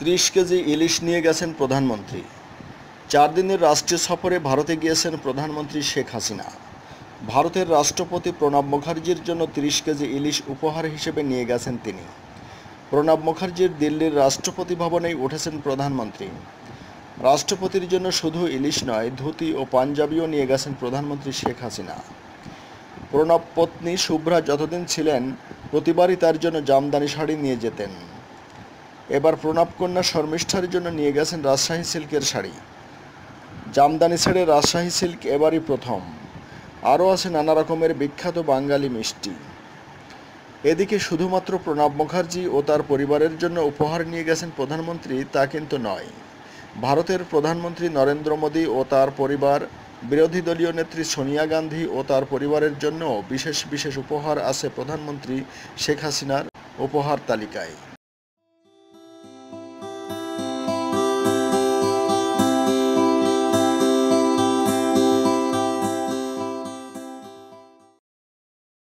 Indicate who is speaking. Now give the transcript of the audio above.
Speaker 1: ত্রিশ কেজি ইলিশ নিয়ে গেছেন প্রধানমন্ত্রী চার দিনের রাষ্ট্রীয় সফরে ভারতে গিয়েছেন প্রধানমন্ত্রী শেখ হাসিনা ভারতের রাষ্ট্রপতি প্রণব মুখার্জির জন্য ত্রিশ কেজি ইলিশ উপহার হিসেবে নিয়ে গেছেন তিনি প্রণব মুখার্জির দিল্লির রাষ্ট্রপতি ভবনেই উঠেছেন প্রধানমন্ত্রী রাষ্ট্রপতির জন্য শুধু ইলিশ নয় ধুতি ও পাঞ্জাবিও নিয়ে গেছেন প্রধানমন্ত্রী শেখ হাসিনা প্রণব পত্নী শুভ্রা যতদিন ছিলেন প্রতিবারই তার জন্য জামদানি শাড়ি নিয়ে যেতেন এবার কন্যা শর্মিষ্ঠার জন্য নিয়ে গেছেন রাজশাহী সিল্কের শাড়ি জামদানি ছেড়ে রাজশাহী সিল্ক এবারই প্রথম আরও আছে নানা রকমের বিখ্যাত বাঙালি মিষ্টি এদিকে শুধুমাত্র প্রণব মুখার্জি ও তার পরিবারের জন্য উপহার নিয়ে গেছেন প্রধানমন্ত্রী তা কিন্তু নয় ভারতের প্রধানমন্ত্রী নরেন্দ্র মোদী ও তার পরিবার বিরোধী দলীয় নেত্রী সোনিয়া গান্ধী ও তার পরিবারের জন্য বিশেষ বিশেষ উপহার আছে প্রধানমন্ত্রী শেখ হাসিনার উপহার তালিকায়